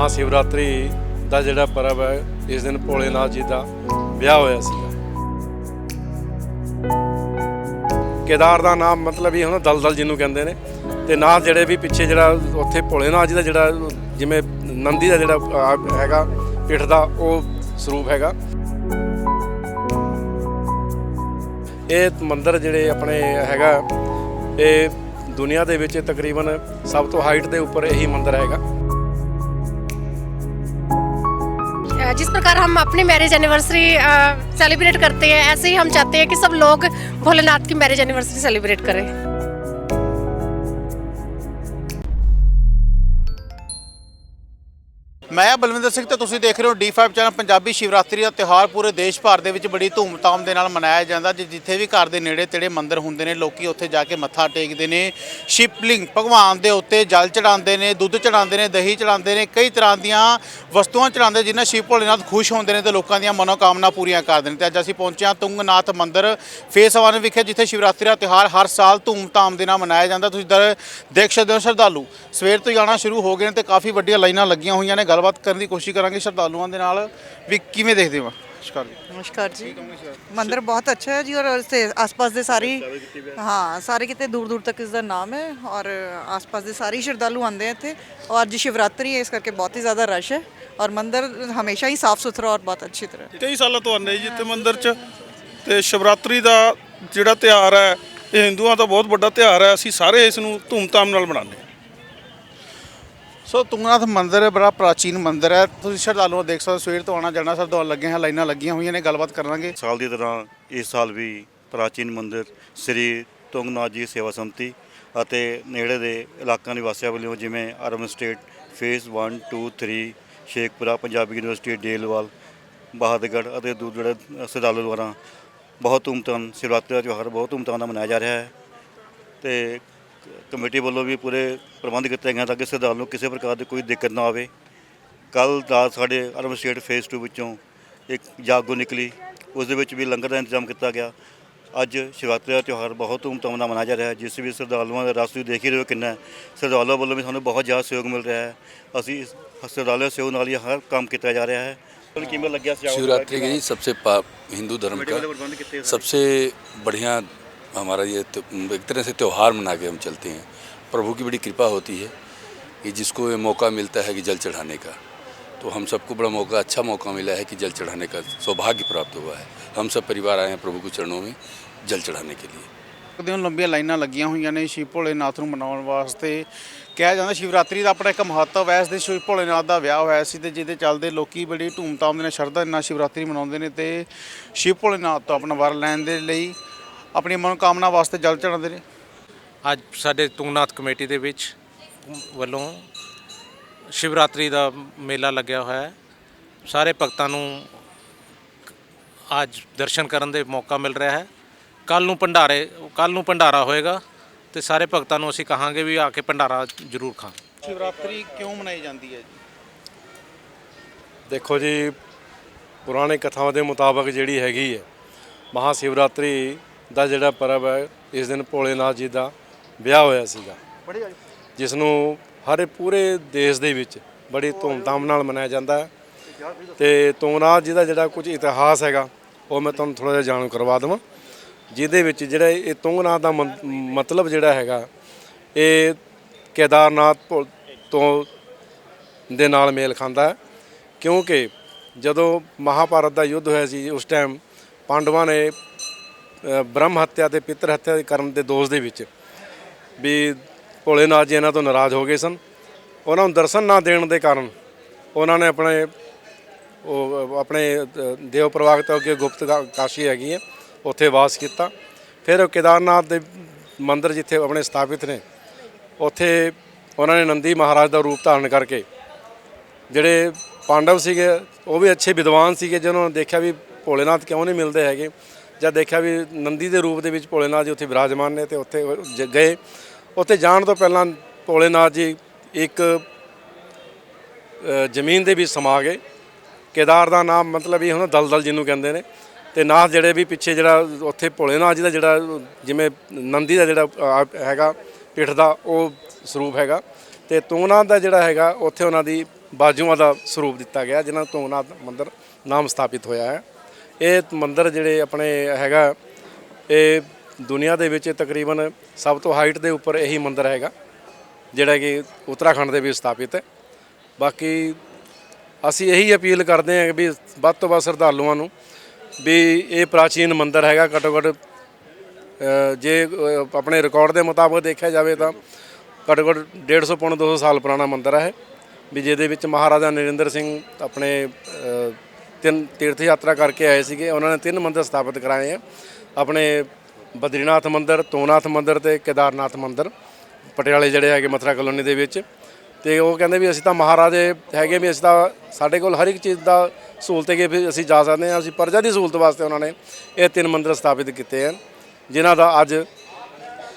ਮਹਾਸ਼ਿਵਰਾਤਰੀ ਦਾ ਜਿਹੜਾ ਪਰਵ ਹੈ, ਇਸ ਦਿਨ ਭੋਲੇਨਾਥ ਜੀ ਦਾ ਵਿਆਹ ਹੋਇਆ ਸੀਗਾ। ਕੇਦਾਰ ਦਾ ਨਾਮ ਮਤਲਬ ਇਹ ਹੁੰਦਾ, ਦਲਦਲ ਜਿਹਨੂੰ ਕਹਿੰਦੇ ਨੇ। ਤੇ ਨਾਥ ਜਿਹੜੇ ਵੀ ਪਿੱਛੇ ਜਿਹੜਾ, ਉੱਥੇ ਭੋਲੇਨਾਥ ਜੀ ਦਾ ਜਿਹੜਾ, ਜਿਵੇਂ ਨੰਦੀ ਦਾ ਜਿਹੜਾ ਹੈਗਾ, ਪਿੱਠ ਦਾ, ਉਹ ਸਰੂਪ ਹੈਗਾ। ਇਹ ਮੰਦਿਰ ਜਿਹੜੇ ਆਪਣੇ ਹੈਗਾ, ਇਹ ਦੁਨੀਆ ਦੇ ਵਿੱਚ ਤਕਰੀਬਨ ਸਭ ਤੋਂ ਹਾਈਟ ਦੇ ਉੱਪਰ ਇਹੀ ਮੰਦਿਰ ਹੈਗਾ। जिस प्रकार हम अपनी मैरिज एनिवर्सरी सेलिब्रेट करते हैं ऐसे ही हम चाहते हैं कि सब लोग भोलेनाथ की मैरिज एनिवर्सरी सेलिब्रेट करें ਮੈਂ ਬਲਵਿੰਦਰ ਸਿੰਘ ਤੇ ਤੁਸੀਂ ਦੇਖ ਰਹੇ ਹੋ D5 ਚੈਨਲ ਪੰਜਾਬੀ ਸ਼ਿਵਰਾਤਰੀ ਦਾ ਤਿਉਹਾਰ ਪੂਰੇ ਦੇਸ਼ ਭਰ ਦੇ ਵਿੱਚ ਬੜੀ ਧੂਮਧਾਮ ਦੇ ਨਾਲ ਮਨਾਇਆ ਜਾਂਦਾ ਜੇ, ਜਿੱਥੇ ਵੀ ਘਰ ਦੇ ਨੇੜੇ ਤੇੜੇ ਮੰਦਿਰ ਹੁੰਦੇ ਨੇ, ਲੋਕੀ ਉੱਥੇ ਜਾ ਕੇ ਮੱਥਾ ਟੇਕਦੇ ਨੇ, ਸ਼ਿਵਲਿੰਗ, ਭਗਵਾਨ ਦੇ ਉੱਤੇ ਜਲ ਚੜਾਉਂਦੇ ਨੇ, ਦੁੱਧ ਚੜਾਉਂਦੇ ਨੇ, ਦਹੀਂ ਚੜਾਉਂਦੇ ਨੇ, ਕਈ ਤਰ੍ਹਾਂ ਦੀਆਂ ਵਸਤੂਆਂ ਚੜਾਉਂਦੇ ਜਿਨ੍ਹਾਂ ਸ਼ਿਵ ਭੋਲੇਨਾਥ ਖੁਸ਼ ਹੁੰਦੇ ਨੇ ਤੇ ਲੋਕਾਂ ਦੀਆਂ ਮਨੋਕਾਮਨਾ ਪੂਰੀਆਂ ਕਰਦੇ ਨੇ। ਤੇ ਅੱਜ ਅਸੀਂ ਪਹੁੰਚੇ ਹਾਂ ਤੁੰਗਨਾਥ ਮੰਦਿਰ ਫੇਸ ਵਨ ਵਿਖੇ, ਜਿੱਥੇ ਸ਼ਿਵਰਾਤਰੀ ਦਾ ਤਿਉਹਾਰ ਹਰ ਸਾਲ ਧੂਮਧਾਮ ਦੇ ਨਾਲ ਮਨਾਇਆ ਜਾਂਦਾ। ਤੁਸੀਂ ਦਰ, ਦੇਖ ਸਕਦੇ ਹੋ ਸ਼ਰਧਾਲੂ, ਸਵੇਰ ਤੋਂ ਜਾਣਾ ਸ਼ੁਰੂ ਹੋ ਗਏ ਨੇ ਤੇ ਕਾਫੀ ਵੱਡੀਆਂ ਲਾਈਨਾਂ ਲੱਗੀਆਂ ਹੋਈਆਂ ਨੇ। ਗੱਲਬਾਤ ਕਰਨ ਦੀ ਕੋਸ਼ਿਸ਼ ਕਰਾਂਗੇ ਸ਼ਰਧਾਲੂਆਂ ਦੇ ਨਾਲ। ਵੀ ਕਿਵੇਂ ਦੇਖਦੇ ਹੋ? ਨਮਸਕਾਰ ਜੀ। ਨਮਸਕਾਰ ਜੀ। ਮੰਦਿਰ ਬਹੁਤ ਅੱਛਾ ਹੈ ਜੀ ਔਰ ਇਸਦੇ ਆਸ-ਪਾਸ ਦੇ ਸਾਰੀ ਹਾਂ। ਸਾਰੇ ਕਿਤੇ ਦੂਰ ਦੂਰ ਤੱਕ ਇਸ ਦਾ ਨਾਮ ਹੈ ਔਰ ਆਸ-ਪਾਸ ਦੇ ਸਾਰੇ ਹੀ ਸ਼ਰਧਾਲੂ ਆਉਂਦੇ ਆ ਇੱਥੇ। ਔਰ ਅੱਜ ਸ਼ਿਵਰਾਤਰੀ ਹੈ ਇਸ ਕਰਕੇ ਬਹੁਤ ਹੀ ਜ਼ਿਆਦਾ ਰਸ਼ ਹੈ ਔਰ ਮੰਦਿਰ ਹਮੇਸ਼ਾ ਹੀ ਸਾਫ਼ ਸੁਥਰਾ ਔਰ ਬਹੁਤ ਅੱਛੀ ਤਰ੍ਹਾਂ ਕਈ ਸਾਲਾਂ ਤੋਂ ਆਉਂਦੇ ਜੀ ਇੱਥੇ ਮੰਦਿਰ 'ਚ ਤੇ ਸ਼ਿਵਰਾਤਰੀ ਦਾ ਜਿਹੜਾ ਤਿਉਹਾਰ ਹੈ ਇਹ ਹਿੰਦੂਆਂ ਦਾ ਬਹੁਤ ਵੱਡਾ ਤਿਉਹਾਰ ਹੈ। ਅਸੀਂ ਸਾਰੇ ਇਸ ਨੂੰ ਧੂਮਧਾਮ ਨਾਲ ਮਨਾਉਂਦੇ ਹਾਂ। ਸੋ ਤੁੰਗਨਾਥ ਮੰਦਿਰ ਬੜਾ ਪ੍ਰਾਚੀਨ ਮੰਦਿਰ ਹੈ। ਤੁਸੀਂ ਸ਼ਰਧਾਲੂਆਂ ਦੇਖ ਸਕਦੇ ਹੋ, ਸਵੇਰ ਤੋਂ ਆਉਣਾ ਜਾਣਾ ਸ਼ਰਧਾਲੂ ਲੱਗੇ ਹਨ ਲਾਈਨਾਂ ਲੱਗੀਆਂ ਹੋਈਆਂ ਨੇ, ਗੱਲਬਾਤ ਕਰਾਂਗੇ। ਸਾਲ ਦੀ ਤਰ੍ਹਾਂ ਇਸ ਸਾਲ ਵੀ ਪ੍ਰਾਚੀਨ ਮੰਦਿਰ ਸ੍ਰੀ ਤੁੰਗਨਾਥ ਜੀ ਸੇਵਾ ਸੰਮਤੀ ਅਤੇ ਨੇੜੇ ਦੇ ਇਲਾਕਿਆਂ ਨਿਵਾਸੀਆਂ ਵੱਲੋਂ ਜਿਵੇਂ urban estate phase 1 2 3 Shekhpura, Punjabi university, Delwal Bahadurgarh ਅਤੇ ਦੂਰ ਜਿਹੜੇ ਸ਼ਰਧਾਲੂ ਦੁਆਰਾ ਬਹੁਤ ਧੂਮਧਾਮ ਸ਼ਿਵਰਾਤਰੀ ਦਾ ਤਿਉਹਾਰ, ਬਹੁਤ ਧੂਮਧਾਮ ਨਾਲ ਮਨਾਇਆ ਜਾ ਰਿਹਾ ਹੈ। ਤੇ ਕਮੇਟੀ ਵੱਲੋਂ ਵੀ ਪੂਰੇ ਪ੍ਰਬੰਧ ਕੀਤੇ ਗਏ ਹਨ ਤਾਂ ਕਿ ਸ਼ਰਧਾਲੂ ਨੂੰ ਕਿਸੇ ਪ੍ਰਕਾਰ ਦੀ ਕੋਈ ਦਿੱਕਤ ਨਾ ਆਵੇ ਕੱਲ ਰਾਤ ਸਾਡੇ ਅਰਬਨ ਸਟੇਟ ਫੇਸ 2 ਵਿੱਚੋਂ ਇੱਕ ਜਾਗੋ ਨਿਕਲੀ ਉਸ ਦੇ ਵਿੱਚ ਵੀ ਲੰਗਰ ਦਾ ਇੰਤਜ਼ਾਮ ਕੀਤਾ ਗਿਆ ਅੱਜ ਸ਼ਿਵਰਾਤਰੀ ਦਾ ਤਿਉਹਾਰ ਬਹੁਤ ਧੂਮਧਾਮ ਨਾਲ ਮਨਾਇਆ ਜਾ ਰਿਹਾ ਹੈ ਜਿਸ ਵਿੱਚ ਸ਼ਰਧਾਲੂਆਂ ਦਾ ਰਸ ਤੁਸੀਂ ਦੇਖ ਹੀ ਰਹੇ ਹੋ ਕਿੰਨਾ ਹੈ ਸ਼ਰਧਾਲੂਆਂ ਵੱਲੋਂ ਵੀ ਸਾਨੂੰ ਬਹੁਤ ਜ਼ਿਆਦਾ ਸਹਿਯੋਗ ਮਿਲ ਰਿਹਾ ਹੈ ਅਸੀਂ ਇਸ ਸ਼ਰਧਾਲੂਆਂ ਦੇ ਸਹਿਯੋਗ ਨਾਲ ਹੀ ਹਰ ਕੰਮ ਕੀਤਾ ਜਾ ਰਿਹਾ ਹੈ ਤੁਹਾਨੂੰ ਕਿਵੇਂ ਲੱਗਿਆ ਸਜਾਵਟ ਦਾ? शिवरात्रि की सबसे पा- हिंदू धर्म कमेटी का वाले प्रबंध कितने हैं? सबसे बढ़िया हमारा ये तो एक तरह से त्यौहार मना के हम चलते हैं प्रभु की बड़ी कृपा होती है कि जिसको ये मौका मिलता है कि जल चढ़ाने का तो हम सबको बड़ा मौका अच्छा मौका मिला है कि जल चढ़ाने का सौभाग्य प्राप्त हुआ है हम सब परिवार आए हैं प्रभु के चरणों में जल चढ़ाने के लिए ਦੇਖਦੇ ਹੋ ਲੰਬੀਆਂ ਲਾਈਨਾਂ ਲੱਗੀਆਂ ਹੋਈਆਂ ਨੇ ਸ਼ਿਵ ਭੋਲੇਨਾਥ ਨੂੰ ਮਨਾਉਣ ਵਾਸਤੇ ਕਿਹਾ ਜਾਂਦਾ ਸ਼ਿਵਰਾਤਰੀ ਦਾ ਆਪਣਾ ਇੱਕ ਮਹੱਤਵ ਹੈ ਇਸ ਦਿਨ ਸ਼ਿਵ ਭੋਲੇਨਾਥ ਦਾ ਵਿਆਹ ਹੋਇਆ ਸੀ ਤੇ ਜਿਹਦੇ ਚੱਲਦੇ ਲੋਕੀ ਬੜੀ ਧੂਮਧਾਮ ਦੇ ਨਾਲ ਸ਼ਰਧਾ ਦੇ ਨਾਲ ਸ਼ਿਵਰਾਤਰੀ ਮਨਾਉਂਦੇ ਨੇ ਤੇ ਸ਼ਿਵ ਭੋਲੇਨਾਥ ਤੋਂ ਆਪਣਾ ਵਰ ਲੈਣ ਦੇ ਲਈ ਆਪਣੀ ਮਨੋਕਾਮਨਾ ਵਾਸਤੇ ਜਲ ਚੜਾਉਂਦੇ ਨੇ? ਅੱਜ ਸਾਡੇ ਤੁੰਗਨਾਥ ਕਮੇਟੀ ਦੇ ਵਿੱਚ ਵੱਲੋਂ ਸ਼ਿਵਰਾਤਰੀ ਦਾ ਮੇਲਾ ਲੱਗਿਆ ਹੋਇਆ ਹੈ। ਸਾਰੇ ਭਗਤਾਂ ਨੂੰ ਅੱਜ ਦਰਸ਼ਨ ਕਰਨ ਦੇ ਮੌਕਾ ਮਿਲ ਰਿਹਾ ਹੈ। ਕੱਲ ਨੂੰ ਭੰਡਾਰੇ ਕੱਲ ਨੂੰ ਭੰਡਾਰਾ ਹੋਏਗਾ ਤੇ ਸਾਰੇ ਭਗਤਾਂ ਨੂੰ ਅਸੀਂ ਕਹਾਂਗੇ ਵੀ ਆ ਕੇ ਭੰਡਾਰਾ ਜ਼ਰੂਰ ਖਾਣ। ਸ਼ਿਵਰਾਤਰੀ ਕਿਉਂ ਮਨਾਈ ਜਾਂਦੀ ਹੈ ਜੀ? ਦੇਖੋ ਜੀ ਪੁਰਾਣੇ ਕਥਾਵਾਂ ਦੇ ਮੁਤਾਬਕ ਜਿਹੜੀ ਹੈਗੀ ਹੈ ਮਹਾ ਸ਼ਿਵਰਾਤਰੀ ਦਾ ਜਿਹੜਾ ਪਰਵ ਹੈ ਇਸ ਦਿਨ ਭੋਲੇਨਾਥ ਜੀ ਦਾ ਵਿਆਹ ਹੋਇਆ ਸੀਗਾ। ਜਿਸ ਨੂੰ ਹਰ ਪੂਰੇ ਦੇਸ਼ ਦੇ ਵਿੱਚ ਬੜੀ ਧੂਮਧਾਮ ਨਾਲ ਮਨਾਇਆ ਜਾਂਦਾ ਹੈ। ਤੇ ਤੁੰਗਨਾਥ ਜੀ ਦਾ ਜਿਹੜਾ ਕੁਝ ਇਤਿਹਾਸ ਹੈਗਾ ਉਹ ਮੈਂ ਤੁਹਾਨੂੰ ਥੋੜਾ ਜਿਹਾ ਜਾਣੂ ਕਰਵਾ ਦੇਵਾਂ। ਜਿਹਦੇ ਵਿੱਚ ਜਿਹੜਾ ਇਹ ਤੁੰਗਨਾਥ ਦਾ ਮਤਲਬ ਜਿਹੜਾ ਹੈਗਾ ਇਹ ਕੇਦਾਰਨਾਥ ਤੋਂ ਦੇ ਨਾਲ ਮੇਲ ਖਾਂਦਾ ਹੈ। ਕਿਉਂਕਿ ਜਦੋਂ ਮਹਾਭਾਰਤ ਦਾ ਯੁੱਧ ਹੋਇਆ ਸੀ ਉਸ ਟਾਈਮ ਪਾਂਡਵਾਂ ਨੇ ਬ੍ਰਹਮ ਹੱਤਿਆ ਤੇ ਪਿੱਤਰ ਹੱਤਿਆ ਕਰਨ ਦੇ ਦੋਸ਼ ਦੇ ਵਿੱਚ ਵੀ ਭੋਲੇਨਾਥ ਜੀ ਇਹਨਾਂ ਤੋਂ ਨਾਰਾਜ਼ ਹੋ ਗਏ ਸਨ। ਉਹਨਾਂ ਨੂੰ ਦਰਸ਼ਨ ਨਾ ਦੇਣ ਦੇ ਕਾਰਨ ਉਹਨਾਂ ਨੇ ਆਪਣੇ ਉਹ ਆਪਣੇ ਦੇਵ ਪ੍ਰਵਾਗ ਤੋਂ ਅੱਗੇ ਗੁਪਤ ਕਾਸ਼ੀ ਹੈਗੀ ਹੈ, ਉੱਥੇ ਵਾਸ ਕੀਤਾ। ਫਿਰ ਉਹ ਕੇਦਾਰਨਾਥ ਦੇ ਮੰਦਿਰ ਜਿੱਥੇ ਆਪਣੇ ਸਥਾਪਿਤ ਨੇ, ਉੱਥੇ ਉਹਨਾਂ ਨੇ ਨੰਦੀ ਮਹਾਰਾਜ ਦਾ ਰੂਪ ਧਾਰਨ ਕਰਕੇ ਜਿਹੜੇ ਪਾਂਡਵ ਸੀਗੇ, ਉਹ ਵੀ ਅੱਛੇ ਵਿਦਵਾਨ ਸੀਗੇ, ਜਿਹਨਾਂ ਨੇ ਦੇਖਿਆ ਵੀ ਭੋਲੇਨਾਥ ਕਿਉਂ ਨਹੀਂ ਮਿਲਦੇ ਹੈਗੇ। ਜਦ ਦੇਖਿਆ ਵੀ ਨੰਦੀ ਦੇ ਰੂਪ ਦੇ ਵਿੱਚ ਭੋਲੇਨਾਥ ਜੀ ਉੱਥੇ ਵਿਰਾਜਮਾਨ ਨੇ ਤੇ ਉੱਥੇ ਜ- ਗਏ। ਉੱਥੇ ਜਾਣ ਤੋਂ ਪਹਿਲਾਂ ਭੋਲੇਨਾਥ ਜੀ ਇੱਕ ਅ, ਜ਼ਮੀਨ ਦੇ ਵਿੱਚ ਸਮਾ ਗਏ। ਕੇਦਾਰ ਦਾ ਨਾਮ ਮਤਲਬ ਇਹ ਹੁੰਦਾ ਦਲਦਲ ਜਿਹਨੂੰ ਕਹਿੰਦੇ ਨੇ। ਤੇ ਨਾਥ ਜਿਹੜੇ ਵੀ ਪਿੱਛੇ ਜਿਹੜਾ ਉੱਥੇ ਭੋਲੇਨਾਥ ਜੀ ਦਾ ਜਿਹੜਾ ਜਿਵੇਂ ਨੰਦੀ ਦਾ ਜਿਹੜਾ ਅ, ਹੈਗਾ ਪਿੱਠ ਦਾ ਉਹ ਸਰੂਪ ਹੈਗਾ। ਤੇ ਤੁੰਗਨਾਥ ਦਾ ਜਿਹੜਾ ਹੈਗਾ ਉੱਥੇ ਉਹਨਾਂ ਦੀ ਬਾਜੂਆਂ ਦਾ ਸਰੂਪ ਦਿੱਤਾ ਗਿਆ ਜਿਨ੍ਹਾਂ ਨੂੰ ਤੁੰਗਨਾਥ ਮੰਦਿਰ ਨਾਮ ਸਥਾਪਿਤ ਹੋਇਆ ਹੈ। ਇਹ ਮੰਦਿਰ ਜਿਹੜੇ ਆਪਣੇ ਹੈਗਾ, ਇਹ ਦੁਨੀਆ ਦੇ ਵਿੱਚ ਤਕਰੀਬਨ ਸਭ ਤੋਂ ਹਾਈਟ ਦੇ ਉੱਪਰ ਇਹੀ ਮੰਦਿਰ ਹੈਗਾ, ਜਿਹੜਾ ਕਿ ਉੱਤਰਾਖੰਡ ਦੇ ਵਿੱਚ ਸਥਾਪਿਤ ਹੈ। ਬਾਕੀ ਅਸੀਂ ਇਹੀ ਅਪੀਲ ਕਰਦੇ ਹਾਂ ਵੀ ਵੱਧ ਤੋਂ ਵੱਧ ਸ਼ਰਧਾਲੂਆਂ ਨੂੰ ਵੀ ਇਹ ਪ੍ਰਾਚੀਨ ਮੰਦਿਰ ਹੈਗਾ, ਘੱਟੋ ਘੱਟ ਜੇ ਆਪਣੇ ਰਿਕਾਰਡ ਦੇ ਮੁਤਾਬਕ ਦੇਖਿਆ ਜਾਵੇ ਤਾਂ ਘੱਟੋ ਘੱਟ 150 ਪੌਣ 200 ਸਾਲ ਪੁਰਾਣਾ ਮੰਦਿਰ ਹੈ। ਵੀ ਜਿਹਦੇ ਵਿੱਚ ਮਹਾਰਾਜਾ ਨਰਿੰਦਰ ਸਿੰਘ ਆਪਣੇ ਤਿੰਨ ਤੀਰਥ ਯਾਤਰਾ ਕਰਕੇ ਆਏ ਸੀਗੇ। ਉਹਨਾਂ ਨੇ ਤਿੰਨ ਮੰਦਿਰ ਸਥਾਪਿਤ ਕਰਾਏ ਆ। ਆਪਣੇ ਬਦਰੀਨਾਥ ਮੰਦਿਰ ਤੋਨਾਥ ਮੰਦਿਰ ਤੇ ਕੇਦਾਰਨਾਥ ਮੰਦਿਰ, ਪਟਿਆਲੇ ਜਿਹੜੇ ਹੈਗੇ ਮਥੁਰਾ ਕਲੋਨੀ ਦੇ ਵਿੱਚ। ਤੇ ਉਹ ਕਹਿੰਦੇ ਵੀ ਅਸੀਂ ਤਾਂ ਮਹਾਰਾਜੇ ਹੈਗੇ ਵੀ ਅਸੀਂ ਤਾਂ ਸਾਡੇ ਕੋਲ ਹਰ ਇੱਕ ਚੀਜ਼ ਦਾ ਸਹੂਲਤ ਹੈਗੀ ਵੀ ਅਸੀਂ ਜਾ ਸਕਦੇ ਹਾਂ। ਅਸੀਂ ਪਰਜਾ ਦੀ ਸਹੂਲਤ ਵਾਸਤੇ ਉਹਨਾਂ ਨੇ ਇਹ ਤਿੰਨ ਮੰਦਿਰ ਸਥਾਪਿਤ ਕੀਤੇ ਹਨ ਜਿਨ੍ਹਾਂ ਦਾ ਅੱਜ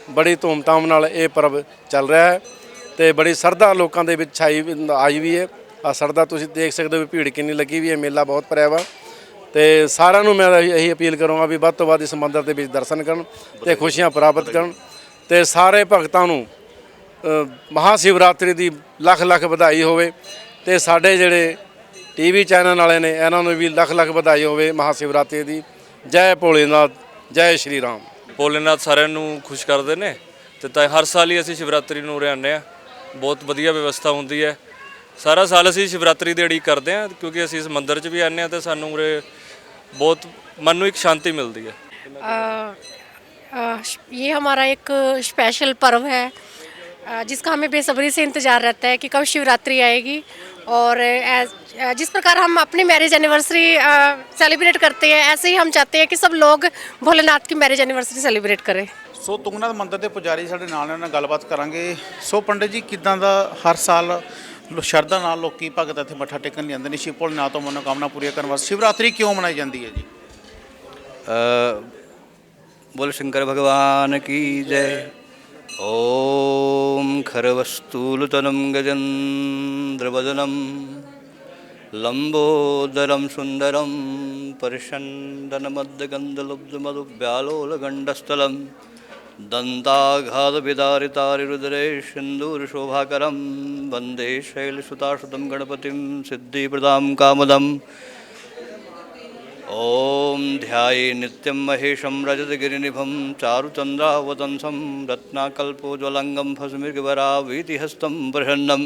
ਬੜੀ ਧੂਮਧਾਮ ਨਾਲ ਇਹ ਪਰਬ ਚੱਲ ਰਿਹਾ ਹੈ ਤੇ ਬੜੀ ਸ਼ਰਧਾ ਲੋਕਾਂ ਦੇ ਵਿੱਚ ਛਾਈ ਵੀ- ਆਈ ਵੀ ਹੈ। ਆ ਸਰਦਾ ਤੁਸੀਂ ਦੇਖ ਸਕਦੇ ਹੋ ਵੀ ਭੀੜ ਕਿੰਨੀ ਲੱਗੀ ਵੀ ਹੈ ਮੇਲਾ ਬਹੁਤ ਭਰਿਆ ਵਾ। ਤੇ ਸਾਰਿਆਂ ਨੂੰ ਮੈਂ ਇਹੀ ਅਪੀਲ ਕਰੂੰਗਾ ਵੀ ਵੱਧ ਤੋਂ ਵੱਧ ਇਸ ਮੰਦਰ ਦੇ ਵਿੱਚ ਦਰਸ਼ਨ ਕਰਨ ਤੇ ਖੁਸ਼ੀਆਂ ਪ੍ਰਾਪਤ ਕਰਨ ਤੇ ਸਾਰੇ ਭਗਤਾਂ ਨੂੰ ਅ, ਮਹਾ ਸ਼ਿਵਰਾਤਰੀ ਦੀ ਲੱਖ ਲੱਖ ਵਧਾਈ ਹੋਵੇ ਤੇ ਸਾਡੇ ਜਿਹੜੇ ਟੀਵੀ ਚੈਨਲ ਵਾਲੇ ਨੇ ਇਹਨਾਂ ਨੂੰ ਵੀ ਲੱਖ ਲੱਖ ਵਧਾਈ ਹੋਵੇ ਮਹਾ ਸ਼ਿਵਰਾਤਰੀ ਦੀ। ਜੈ ਭੋਲੇਨਾਥ ਜੈ ਸ਼੍ਰੀ ਰਾਮ। ਭੋਲੇਨਾਥ ਸਾਰਿਆਂ ਨੂੰ ਖੁਸ਼ ਕਰਦੇ ਨੇ ਤੇ ਤਾਂ ਹਰ ਸਾਲ ਹੀ ਅਸੀਂ ਸ਼ਿਵਰਾਤਰੀ ਨੂੰ ਉਰੇ ਆਉਂਦੇ ਆ ਬਹੁਤ ਵਧੀਆ ਵਿਵਸਥਾ ਹੁੰਦੀ ਹੈ। ਸਾਰਾ ਸਾਲ ਅਸੀਂ ਸ਼ਿਵਰਾਤਰੀ ਦੀ ਉਡੀਕ ਕਰਦੇ ਆ ਕਿਉਂਕਿ ਅਸੀਂ ਇਸ ਮੰਦਿਰ 'ਚ ਵੀ ਆਉਂਦੇ ਆ ਤੇ ਸਾਨੂੰ ਉਰੇ ਬਹੁਤ ਮਨ ਨੂੰ ਇੱਕ ਸ਼ਾਂਤੀ ਮਿਲਦੀ ਹੈ अ, अ, ये हमारा एक स्पेशल पर्व है अ, जिसका हमें बेसब्री से इंतज़ार रहता है कि कब शिवरात्रि आएगी और एज- अ, जिस प्रकार हम अपनी मैरिज एनिवर्सरी सेलिब्रेट करते हैं ऐसे ही हम चाहते हैं कि सब लोग भोलेनाथ की मैरिज एनिवर्सरी सेलिब्रेट करें ਸੋ ਤੁੰਗਨਾਥ ਮੰਦਿਰ ਦੇ ਪੁਜਾਰੀ ਸਾਡੇ ਨਾਲ ਨੇ ਉਹਨਾਂ ਨਾਲ ਗੱਲਬਾਤ ਕਰਾਂਗੇ ਸੋ ਪੰਡਿਤ ਜੀ ਕਿਦਾਂ ਦਾ ਹਰ ਸਾਲ ਲੋ- ਸ਼ਰਧਾ ਨਾਲ ਲੋਕੀ ਭਗਤ ਇੱਥੇ ਮੱਥਾ ਟੇਕਣ ਜਾਂਦੇ ਨੇ ਸ਼ਿਵ ਭੋਲੇਨਾਥ ਤੋਂ ਮਨੋਕਾਮਨਾ ਪੂਰੀਆਂ ਕਰਨ ਵਾਸਤੇ ਸ਼ਿਵਰਾਤਰੀ ਕਿਉਂ ਮਨਾਈ ਜਾਂਦੀ ਹੈ ਜੀ बोल शंकर भगवान की जय ओम खरवस्तूलतनं गजेन्द्रवदनं लम्बोदरं सुन्दरं परिषण्डनमद्दगन्धलब्धमधुव्यालोलगण्डस्थलं दन्ताघातविदारितारिरुदरे सिन्दूरशोभाकरं वन्दे शैलसुताशुतं गणपतिं सिद्धिप्रदां कामदम् ॐ ध्याये नित्यं महेशं रजतगिरिनिभं चारुचन्द्रावतंसं रत्नाकल्पोज्वलङ्गं भस्मृगवरावीतिहस्तं प्रसन्नं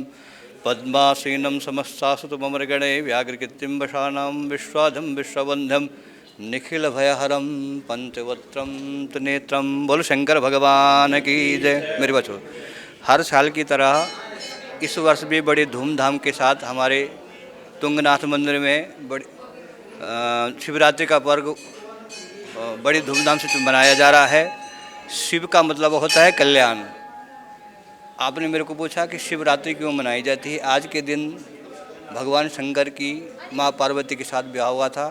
पद्मासीनं समस्तासुतममृगणे व्याघ्रकृत्तिं वशानां विश्वाधं विश्वबन्ध्यं निखिलभयहरं पंचवक्त्रं त्रिनेत्रं बोल शंकर भगवान की जय। मेरे बच्चों, हर साल की तरह इस वर्ष भी बड़े धूमधाम के साथ हमारे तुंगनाथ मंदिर में बड़ी शिवरात्रि का पर्व बड़ी धूमधाम से मनाया जा रहा है। शिव का मतलब होता है कल्याण। आपने मेरे को पूछा कि शिवरात्रि क्यों मनाई जाती है? आज के दिन भगवान शंकर की माँ पार्वती के साथ ब्याह हुआ था।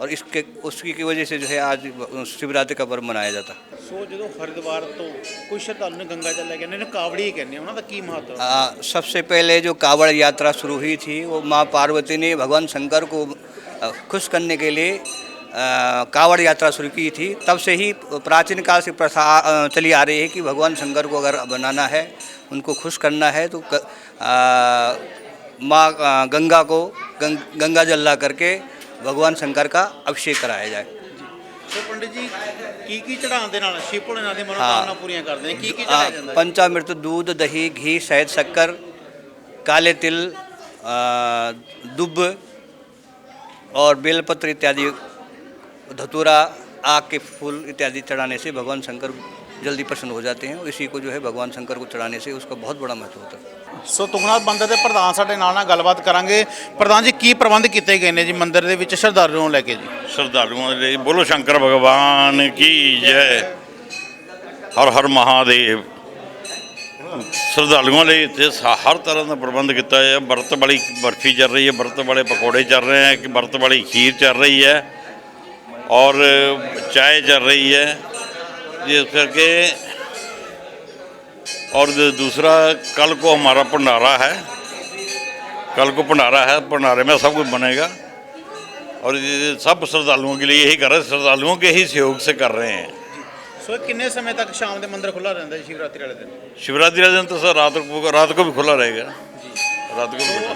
और इसके उसकी की वजह से जो है आज शिवरात्रि का पर्व मनाया जाता है ਸੋ ਜਦੋਂ ਹਰਿਦੁਆਰ ਤੋਂ ਕੋਈ ਸ਼ਰਧਾਲੂ ਨੇ ਗੰਗਾ ਜਲ ਲੈ ਕੇ ਆਉਂਦੇ ਨੇ ਕਾਵੜੀ ਹੀ ਕਹਿੰਦੇ ਆ, ਉਹਨਾਂ ਦਾ ਕੀ ਮਹੱਤਵ ਹੈ? आ, सबसे पहले जो कावड़ यात्रा शुरू हुई थी वो माँ पार्वती ने भगवान शंकर को अ, खुश करने के लिए अ, कावड़ यात्रा शुरू की थी तब से ही प्राचीन काल से प्रथा अ, चली आ रही है कि भगवान शंकर को अगर बनाना है उनको खुश करना है तो क- अ, माँ अ, गंगा को गंग, गंगा जल ला करके भगवान शंकर का अभिषेक कराया जाए ਸੋ ਪੰਡਿਤ ਜੀ ਕੀ ਕੀ ਚੜਾਉਣ ਦੇ ਨਾਲ ਸ਼ਿਵ ਭੋਲੇਨਾਥ ਦੀ ਮਨੋਕਾਮਨਾ ਪੂਰੀਆਂ ਕਰਦੇ ਨੇ ਕੀ ਕੀ ਚੜਾਇਆ ਜਾਂਦਾ ਹੈ? पंचामृत दूध दही घी शहद शक्कर काले तिल अ, दुब और बेलपत्र इत्यादि धतूरा आग के फूल इत्यादि चढ़ाने से भगवान शंकर जल्दी प्रसन्न हो जाते हैं और इसी को जो है भगवान शंकर को चढ़ाने से उसका बहुत बड़ा महत्व होता है ਸੋ ਤੁੰਗਨਾਥ ਮੰਦਿਰ ਦੇ ਪ੍ਰਧਾਨ ਸਾਡੇ ਨਾਲ ਨਾਲ ਗੱਲਬਾਤ ਕਰਾਂਗੇ। ਪ੍ਰਧਾਨ ਜੀ, ਕੀ ਪ੍ਰਬੰਧ ਕੀਤੇ ਗਏ ਨੇ ਜੀ ਮੰਦਿਰ ਦੇ ਵਿੱਚ ਸ਼ਰਧਾਲੂਆਂ ਨੂੰ ਲੈ ਕੇ ਜੀ? ਸ਼ਰਧਾਲੂਆਂ ਦੇ ਲਈ ਬੋਲੋ, ਸ਼ੰਕਰ ਭਗਵਾਨ ਕੀ ਜੈ। ਹਰ ਹਰ ਮਹਾਦੇਵ। ਸ਼ਰਧਾਲੂਆਂ ਲਈ ਇੱਥੇ ਹਰ ਤਰ੍ਹਾਂ ਦਾ ਪ੍ਰਬੰਧ ਕੀਤਾ ਹੈ ਵਰਤ ਵਾਲੀ ਬਰਫੀ ਚੱਲ ਰਹੀ ਹੈ ਵਰਤ ਵਾਲੇ ਪਕੌੜੇ ਚੱਲ ਰਹੇ ਹੈ ਕਿ ਵਰਤ ਵਾਲੀ ਖੀਰ ਚੱਲ ਰਹੀ ਹੈ ਔਰ ਚਾय ਚੱਲ ਰਹੀ ਹੈ। ਜਿਸ ਕਰਕੇ और दूसरा कल को हमारा भंडारा है कल को भंडारा है भंडारे में सब कुछ बनेगा और ये सब श्रद्धालुओं के लिए यही कर रहे हैं श्रद्धालुओं के ही सहयोग से कर रहे हैं ਸੋ ਇਹ ਕਿੰਨੇ ਸਮੇਂ ਤੱਕ ਸ਼ਾਮ ਦੇ ਮੰਦਿਰ ਖੁੱਲਾ ਰਹਿੰਦਾ ਜੀ ਸ਼ਿਵਰਾਤਰੀ ਵਾਲੇ ਦਿਨ शिवरात्रि वाले दिन तो सर रात को रात को भी खुला रहेगा ਰੱਦ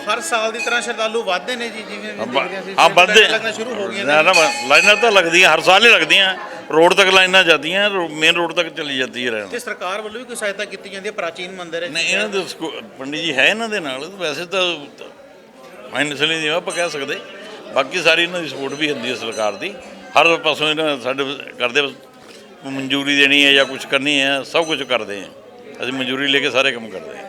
ਹਰ ਸਾਲ ਦੀ ਤਰ੍ਹਾਂ ਸ਼ਰਧਾਲੂ ਵੱਧਦੇ ਨੇ ਜੀ ਜਿਵੇਂ ਵੀ ਦੇਖਦੇ ਅਸੀਂ ਹਾਂ ਵੱਧਦੇ। ਲੱਗਣਾ ਸ਼ੁਰੂ ਹੋ ਗਈਆਂ ਨਾ ਨੇ। ਨਾ ਲਾਈਨਾਂ ਤਾਂ ਲੱਗਦੀਆਂ ਹਰ ਸਾਲ ਹੀ ਲੱਗਦੀਆਂ। ਰੋਡ ਤੱਕ ਲਾਈਨਾਂ ਜਾਂਦੀਆਂ ਮੇਨ ਰੋਡ ਤੱਕ ਚਲੀ ਜਾਂਦੀ ਹੈ ਰਹਿਣ। ਤੇ ਸਰਕਾਰ ਵੱਲੋਂ ਵੀ ਕੋਈ ਸਹਾਇਤਾ ਕੀਤੀ ਜਾਂਦੀ ਹੈ ਪ੍ਰਾਚੀਨ ਮੰਦਿਰ ਹੈ ਨਹੀਂ ਇਹਨਾਂ ਦੇ ਸਕੂ- ਪੰਡਿਤ ਜੀ ਹੈ ਇਹਨਾਂ ਦੇ ਨਾਲ ਵੈਸੇ ਤਾਂ ਫਾਈਨੈਂਸ਼ਲੀ ਨਹੀਂ ਆਪਾਂ ਕਹਿ ਸਕਦੇ। ਬਾਕੀ ਸਾਰੀ ਇਹਨਾਂ ਦੀ ਸਪੋਰਟ ਵੀ ਹੁੰਦੀ ਹੈ ਸਰਕਾਰ ਦੀ। ਹਰ ਪਾਸੋਂ ਇਹਨਾਂ ਸਾਡੇ ਕਰਦੇ ਮਨਜ਼ੂਰੀ ਦੇਣੀ ਹੈ ਜਾਂ ਕੁਝ ਕਰਨੀ ਹੈ ਸਭ ਕੁਝ ਕਰਦੇ ਹਾਂ ਅਸੀਂ ਮਨਜ਼ੂਰੀ ਲੈ ਕੇ ਸਾਰੇ ਕੰਮ ਕਰਦੇ ਹਾਂ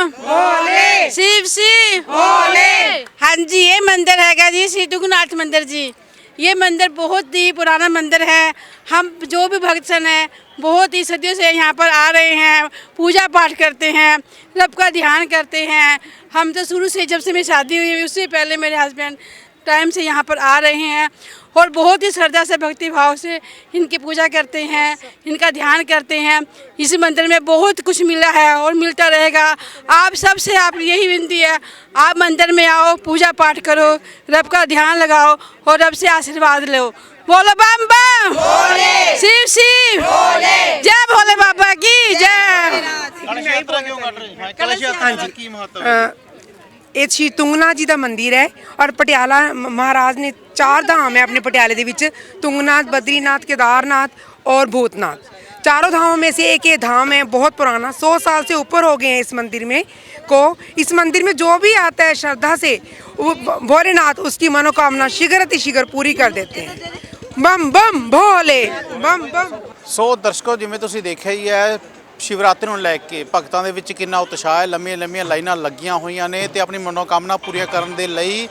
भोले। शिव शिव। भोले। हाँ जी ये मंदिर है जी? श्री दुगनाथ मंदिर जी। ये मंदिर बहुत ही पुराना मंदिर है। हम जो भी भक्तजन है बहुत ही सदियों से यहाँ पर आ रहे हैं पूजा पाठ करते हैं रब का ध्यान करते हैं। हम तो शुरू से जब से मेरी शादी हुई उससे पहले मेरे हस्बैंड टाइम से यहाँ पर आ रहे हैं और बहुत ही श्रद्धा से भक्ति भाव से इनकी पूजा करते हैं इनका ध्यान करते हैं। इस मंदिर में बहुत कुछ मिला है और मिलता रहेगा। आप सबसे आप यही विनती है आप मंदिर में आओ पूजा पाठ करो रब का ध्यान लगाओ और रब से आशीर्वाद लो। बोलो बम बम! शिव शिव! जय भोले बाबा की जय! ਇਹ ਸ਼੍ਰੀ ਤੁੰਗਨਾਥ ਜੀ ਦਾ ਮੰਦਿਰ ਹੈ ਔਰ ਪਟਿਆਲਾ ਮ- ਮਹਾਰਾਜ ਨੇ ਚਾਰ ਧਾਮ ਹੈ ਆਪਣੇ ਪਟਿਆਲੇ ਦੇ ਵਿੱਚ तुंगनाथ बद्रीनाथ केदारनाथ और भूतनाथ चारों धामों में से एक ये धाम है बहुत पुराना सौ साल से ऊपर हो गए हैं इस मंदिर में को इस मंदिर में जो भी आता है श्रद्धा से वो भ- भोलेनाथ उसकी मनोकामना शीघ्र अति शीघ्र पूरी कर देते हैं बम बम भोले बम बम ਸੋ ਦਰਸ਼ਕੋ ਜਿਵੇਂ ਤੁਸੀਂ ਦੇਖਿਆ ਹੀ ਹੈ ਸ਼ਿਵਰਾਤਰੀ ਨੂੰ ਲੈ ਕੇ ਭਗਤਾਂ ਦੇ ਵਿੱਚ ਕਿੰਨਾ ਉਤਸ਼ਾਹ ਹੈ, ਲੰਮੀਆਂ ਲੰਮੀਆਂ ਲਾਈਨਾਂ ਲੱਗੀਆਂ ਹੋਈਆਂ ਨੇ ਤੇ ਆਪਣੀ ਮਨੋਕਾਮਨਾ ਪੂਰੀਆਂ ਕਰਨ ਦੇ ਲਈ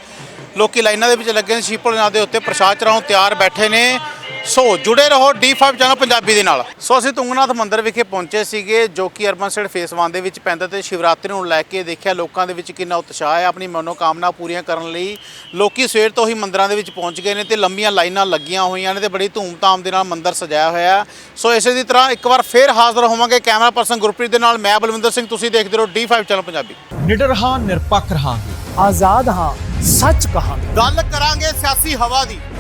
ਲੋਕੀ ਲਾਈਨਾਂ ਦੇ ਵਿੱਚ ਲੱਗੇ ਨੇ ਸ਼ੀਪਲਨਾਥ ਦੇ ਉੱਤੇ ਪ੍ਰਸ਼ਾਦ ਚੜਾਉਣ ਤਿਆਰ ਬੈਠੇ ਨੇ। ਸੋ ਜੁੜੇ ਰਹੋ D5 ਚੈਨਲ ਪੰਜਾਬੀ ਦੇ ਨਾਲ। ਸੋ ਅਸੀਂ ਤੁੰਗਨਾਥ ਮੰਦਿਰ ਵਿਖੇ ਪਹੁੰਚੇ ਸੀਗੇ ਜੋ ਕਿ ਅਰਬਨ ਸਟੇਟ ਫੇਸ 1 ਦੇ ਵਿੱਚ ਪੈਂਦਾ ਤੇ ਸ਼ਿਵਰਾਤਰੀ ਨੂੰ ਲੈ ਕੇ ਦੇਖਿਆ ਲੋਕਾਂ ਦੇ ਵਿੱਚ ਕਿੰਨਾ ਉਤਸ਼ਾਹ ਹੈ ਆਪਣੀ ਮਨੋਕਾਮਨਾ ਪੂਰੀਆਂ ਕਰਨ ਲਈ। ਲੋਕੀ ਸਵੇਰ ਤੋਂ ਹੀ ਮੰਦਿਰਾਂ ਦੇ ਵਿੱਚ ਪਹੁੰਚ ਗਏ ਨੇ ਤੇ ਲੰਮੀਆਂ ਲਾਈਨਾਂ ਲੱਗੀਆਂ ਹੋਈਆਂ ਨੇ ਤੇ ਬੜੀ ਧੂਮ-ਧਾਮ ਦੇ ਨਾਲ ਮੰਦਿਰ ਸਜਾਇਆ ਹੋਇਆ। ਸੋ ਇਸੇ ਦੀ ਤਰ੍ਹਾਂ ਇੱਕ ਵਾਰ ਫੇਰ ਹਾਜ਼ਰ ਹੋਵਾਂਗੇ ਕੈਮਰਾ ਪਰਸਨ ਗੁਰਪ੍ਰੀਤ ਦੇ ਨਾਲ। ਮੈਂ ਬਲਵਿੰਦਰ ਸਿੰਘ ਤੁਸੀਂ ਦੇਖਦੇ ਰਹੋ D5 ਚੈਨਲ ਪੰਜਾਬੀ। ਨਿਡਰ ਹਾਂ ਨਿਰਪੱਖ ਰਹਾਂਗੇ। ਆਜ਼ਾਦ ਹਾਂ ਸੱਚ ਕਹਾਂਗੇ। ਗੱਲ ਕਰਾਂਗੇ ਸਿਆਸੀ ਹਵਾ ਦੀ।